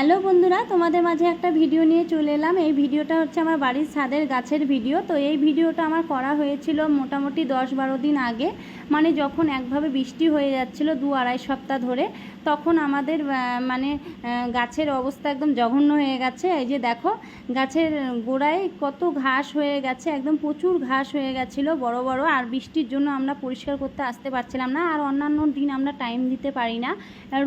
Hello বন্ধুরা, তোমাদের মাঝে একটা ভিডিও নিয়ে চলে এলাম। এই ভিডিওটা হচ্ছে আমার বাড়ির ছাদের গাছের ভিডিও। তো এই ভিডিওটা আমার করা হয়েছিল মোটামুটি দশ বারো দিন আগে। মানে যখন একভাবে বৃষ্টি হয়ে যাচ্ছিল দু আড়াই সপ্তাহ ধরে, তখন আমাদের মানে গাছের অবস্থা একদম জঘন্য হয়ে গেছে। এই যে দেখো, গাছের গোড়ায় কত ঘাস হয়ে গেছে, একদম প্রচুর ঘাস হয়ে গেছিল বড় বড়, আর বৃষ্টির জন্য আমরা পরিষ্কার করতে আসতে পারছিলাম না। আর অন্যান্য দিন আমরা টাইম দিতে পারি না।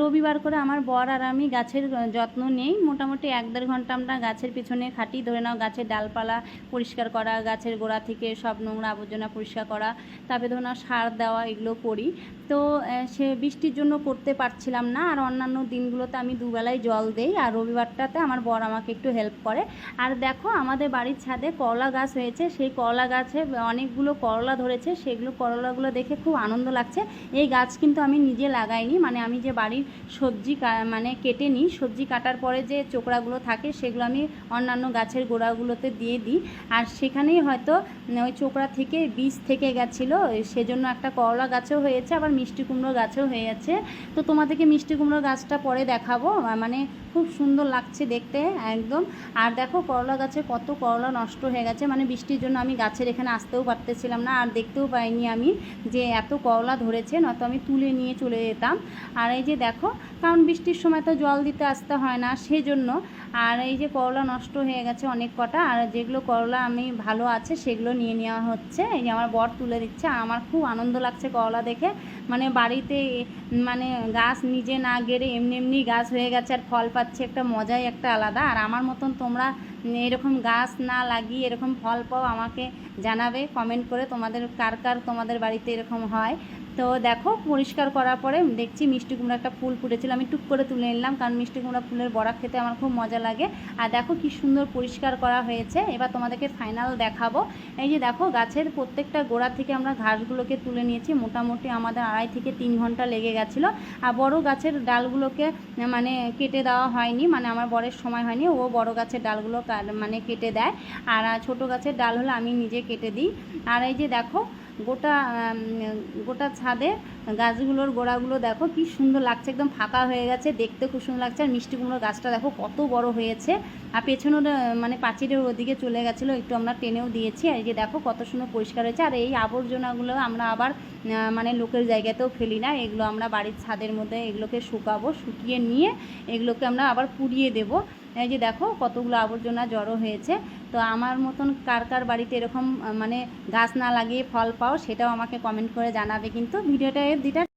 রবিবার করে আমার বর আর আমি গাছের যত্ন নেই। মোটামুটি এক দেড় ঘণ্টা আমরা গাছের পিছনে খাটি, ধরে নাও গাছের ডালপালা পরিষ্কার করা, গাছের গোড়া থেকে সব নোংরা আবর্জনা পরিষ্কার করা, তারপরে ধরে নাও সার দেওয়া এগুলো করি। তো সে বৃষ্টির জন্য করতে পারছিলাম না। আর অন্যান্য দিনগুলোতে আমি দুবেলায় জল দেই। আর রবিবারটাতে আমার বর আমাকে একটু হেল্প করে। আর দেখো, আমাদের বাড়ির ছাদে করলা গাছ হয়েছে। সেই করলা গাছে অনেকগুলো করলা ধরেছে। সেগুলো করলাগুলো দেখে খুব আনন্দ লাগছে। এই গাছ কিন্তু আমি নিজে লাগাইনি। মানে আমি যে বাড়ির সবজি মানে কেটে নিই, সবজি কাটার পরে যে চোকড়াগুলো থাকে সেগুলো আমি অন্যান্য গাছের গোড়াগুলোতে দিয়ে দিই। আর সেখানেই হয়তো ওই চোকড়া থেকে বীজ থেকে গেছিল, সেজন্য একটা করলা গাছও হয়েছে, আবার মিষ্টি কুমড়ো গাছও হয়েছে। তো তোমাদেরকে মিষ্টি কুমড়ো গাছটা পরে দেখাবো মানে খুব সুন্দর লাগছে দেখতে, একদম। আর দেখো, করলা গাছে কত করলা নষ্ট হয়ে গেছে মানে বৃষ্টির জন্য আমি গাছের এখানে আসতেও পারতেছিলাম না, আর দেখতেও পাইনি আমি যে এত করলা ধরেছে, নয়তো আমি তুলে নিয়ে চলে যেতাম। আর এই যে দেখো, কারণ বৃষ্টির সময় তো জল দিতে আসতে হয় না, সেজন্য। আর এই যে করলা নষ্ট হয়ে গেছে অনেক কটা, আর যেগুলো করলা আমি ভালো আছে সেগুলো নিয়ে নেওয়া হচ্ছে। এই যে আমার বর তুলে দিচ্ছে আমার খুব আনন্দ লাগছে করলা দেখে। মানে বাড়িতে মানে গাছ নিজে না গেড়ে এমনি এমনি গাছ হয়ে গেছে আর ফল পাচ্ছে, একটা মজাই একটা আলাদা। আর আমার মতন তোমরা এরকম গাছ না লাগিয়ে এরকম ফল পাও আমাকে জানাবে কমেন্ট করে তোমাদের কার কার তোমাদের বাড়িতে এরকম হয়। তো দেখো, পরিষ্কার করার পরে দেখছি মিষ্টি কুমড়া একটা ফুল ফুটেছিল, আমি টুক করে তুলে নিলাম কারণ মিষ্টি কুমড়া ফুলের বড়া খেতে আমার খুব মজা লাগে। আর দেখো কি সুন্দর পরিষ্কার করা হয়েছে, এবার তোমাদেরকে ফাইনাল দেখাবো। এই যে দেখো, গাছের প্রত্যেকটা গোড়া থেকে আমরা ঘাসগুলোকে তুলে নিয়েছি, মোটামুটি আমাদের আড়াই থেকে তিন ঘণ্টা লেগে গেছিল। আর বড় গাছের ডালগুলোকে মানে কেটে দেওয়া হয়নি মানে আমার বরের সময় হয়নি, ও বড় গাছের ডালগুলো মানে কেটে দেয়। আর ছোট গাছের ডাল হলে আমি নিজে কেটে দিই। আর এই যে দেখো গোটা গোটা ছাদে গাছগুলোর গোড়াগুলো দেখো কি সুন্দর লাগছে, একদম ফাঁকা হয়ে গেছে, দেখতে খুব সুন্দর লাগছে। আর মিষ্টি কুমড়োর গাছটা দেখো কত বড় হয়েছে। আর পেছনের মানে পাঁচিলের ওদিকে চলে গেছিল, একটু আমরা টেনেও দিয়েছি। আর এই যে দেখো কত সুন্দর পরিষ্কার হয়েছে। আর এই আবর্জনাগুলো আমরা আবার মানে লোকের জায়গাতেও ফেলি না। এগুলো আমরা বাড়ির ছাদের মধ্যে এগুলোকে শুকাবো, শুকিয়ে নিয়ে এগুলোকে আমরা আবার পুড়িয়ে দেবো। এই যে দেখো, কতগুলো আবর্জনা জড়ো হয়েছে। তো আমার মতন কার কার বাড়িতে এরকম মানে গাছ না লাগিয়ে ফল পাও, সেটাও আমাকে কমেন্ট করে জানাবে। কিন্তু ভিডিওটা দিটা